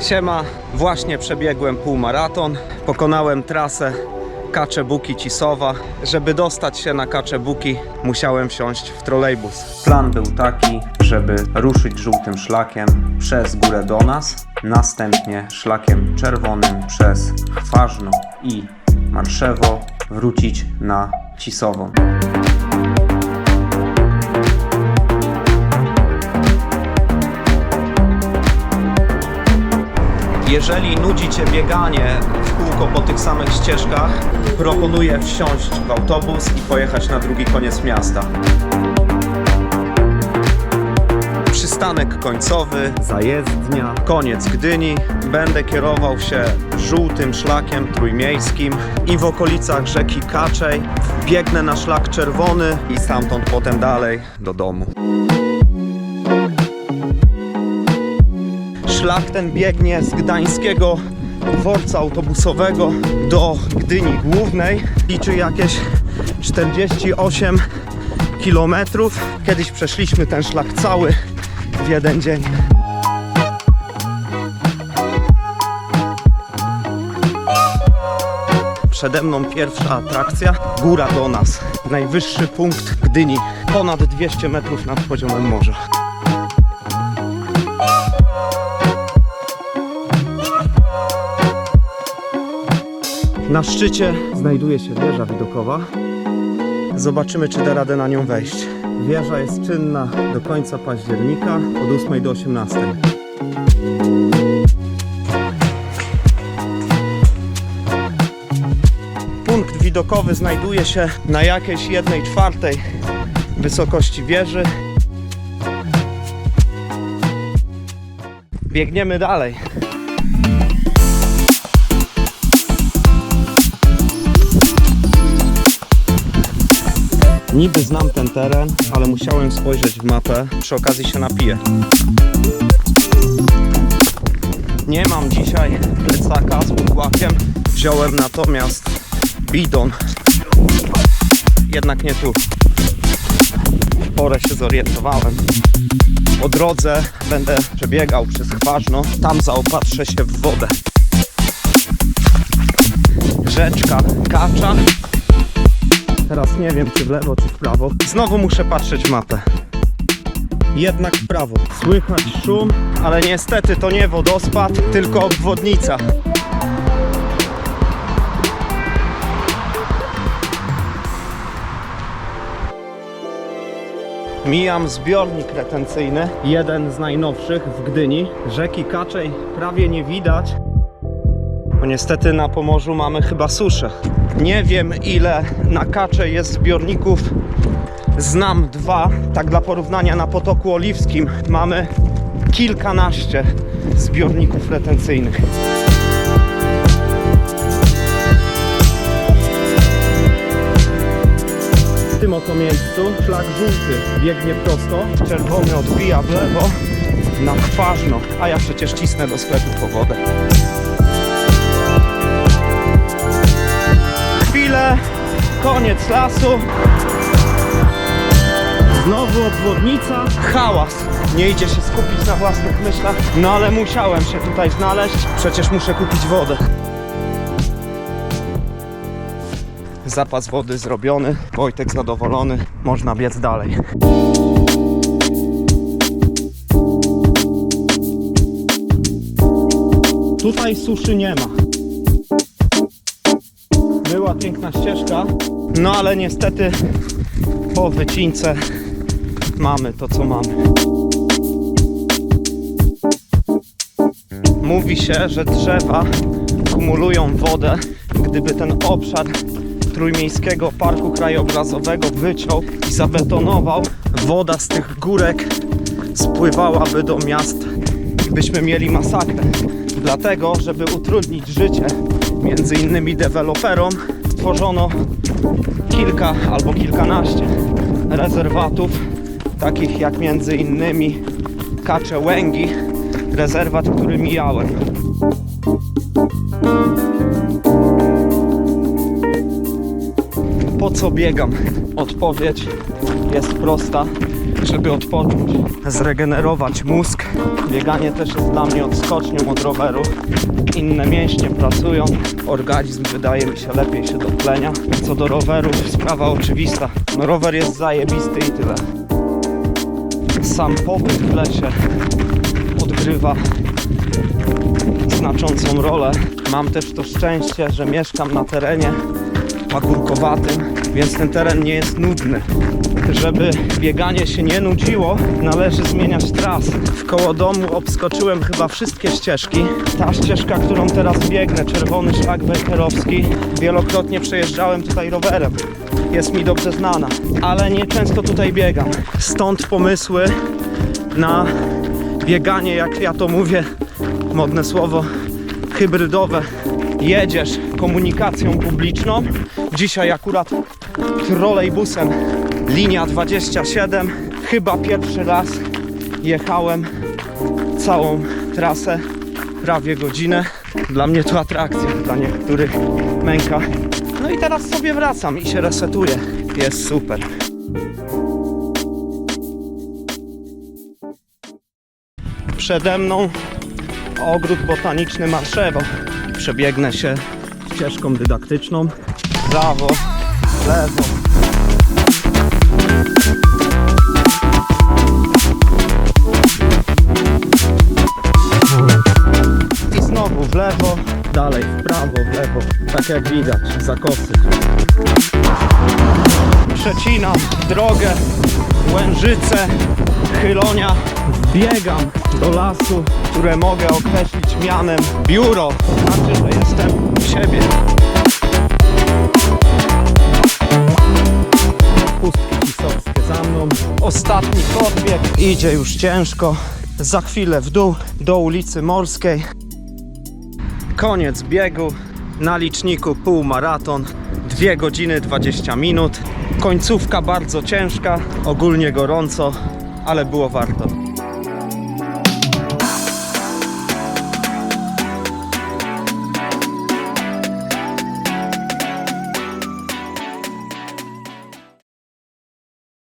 Siema, właśnie przebiegłem półmaraton. Pokonałem trasę Kaczebuki Cisowa. Żeby dostać się na Kaczebuki, musiałem wsiąść w trolejbus. Plan był taki, żeby ruszyć żółtym szlakiem przez górę do nas, następnie szlakiem czerwonym przez Chważno i Marszewo wrócić na Cisową. Jeżeli nudzi Cię bieganie w kółko po tych samych ścieżkach, proponuję wsiąść w autobus i pojechać na drugi koniec miasta. Przystanek końcowy, zajezdnia, koniec Gdyni. Będę kierował się żółtym szlakiem trójmiejskim i w okolicach rzeki Kaczej biegnę na szlak czerwony i stamtąd potem dalej do domu. Szlak ten biegnie z gdańskiego dworca autobusowego do Gdyni Głównej. Liczy jakieś 48 km. Kiedyś przeszliśmy ten szlak cały w jeden dzień. Przede mną pierwsza atrakcja, góra do nas. Najwyższy punkt Gdyni, ponad 200 metrów nad poziomem morza. Na szczycie znajduje się wieża widokowa. Zobaczymy, czy da radę na nią wejść. Wieża jest czynna do końca października, od 8 do 18. Punkt widokowy znajduje się na jakiejś jednej czwartej wysokości wieży. Biegniemy dalej. Niby znam ten teren, ale musiałem spojrzeć w mapę. Przy okazji się napiję. Nie mam dzisiaj plecaka z podłakiem. Wziąłem natomiast bidon. Jednak nie tu. Porę się zorientowałem. Po drodze będę przebiegał przez Chważno. Tam zaopatrzę się w wodę. Rzeczka Kacza. Teraz nie wiem, czy w lewo, czy w prawo. Znowu muszę patrzeć mapę. Jednak w prawo. Słychać szum, ale niestety to nie wodospad, tylko obwodnica. Mijam zbiornik retencyjny, jeden z najnowszych w Gdyni. Rzeki Kaczej prawie nie widać, bo niestety na Pomorzu mamy chyba suszę. Nie wiem ile na Kacze jest zbiorników. Znam dwa. Tak dla porównania na Potoku Oliwskim mamy kilkanaście zbiorników retencyjnych. W tym oto miejscu szlak żółty biegnie prosto, czerwony odbija w lewo na Chważno, a ja przecież cisnę do sklepu po wodę. Koniec lasu. Znowu obwodnica, hałas. Nie idzie się skupić na własnych myślach, no ale musiałem się tutaj znaleźć, przecież muszę kupić wodę. Zapas wody zrobiony, Wojtek zadowolony, można biec dalej. Tutaj suszy nie ma. Była piękna ścieżka, no ale niestety po wycince mamy to, co mamy. Mówi się, że drzewa kumulują wodę. Gdyby ten obszar Trójmiejskiego Parku Krajobrazowego wyciął i zabetonował, woda z tych górek spływałaby do miast byśmy mieli masakrę. Dlatego, żeby utrudnić życie między innymi deweloperom, stworzono kilka albo kilkanaście rezerwatów, takich jak między innymi Kacze Łęgi, rezerwat, który mijałem. Po co biegam? Odpowiedź jest prosta. Żeby odpocząć, zregenerować mózg. Bieganie też jest dla mnie odskocznią od roweru. Inne mięśnie pracują, organizm wydaje mi się lepiej się dotlenia. Co do roweru, sprawa oczywista. No rower jest zajebisty i tyle. Sam pobyt w lesie odgrywa znaczącą rolę. Mam też to szczęście, że mieszkam na terenie pagórkowatym, więc ten teren nie jest nudny. Żeby bieganie się nie nudziło, należy zmieniać trasy. W koło domu obskoczyłem chyba wszystkie ścieżki. Ta ścieżka, którą teraz biegnę, czerwony szlak wejherowski, wielokrotnie przejeżdżałem tutaj rowerem. Jest mi dobrze znana, ale nie często tutaj biegam. Stąd pomysły na bieganie, jak ja to mówię, modne słowo, hybrydowe. Jedziesz komunikacją publiczną. Dzisiaj akurat trolejbusem linia 27. Chyba pierwszy raz jechałem całą trasę, prawie godzinę. Dla mnie to atrakcja, dla niektórych męka. No i teraz sobie wracam i się resetuję. Jest super. Przede mną ogród botaniczny Marszewo. Przebiegnę się ścieżką dydaktyczną. Prawo, lewo. I znowu w lewo, dalej w prawo, w lewo. Tak jak widać, zakosy. Przecinam drogę, Łężyce, Chylonia. Biegam do lasu, które mogę określić mianem biuro. Znaczy, że jestem u siebie. Pustki pisowskie za mną. Ostatni podbieg. Idzie już ciężko. Za chwilę w dół do ulicy Morskiej. Koniec biegu. Na liczniku półmaraton. 2 godziny 20 minut. Końcówka bardzo ciężka, ogólnie gorąco, ale było warto.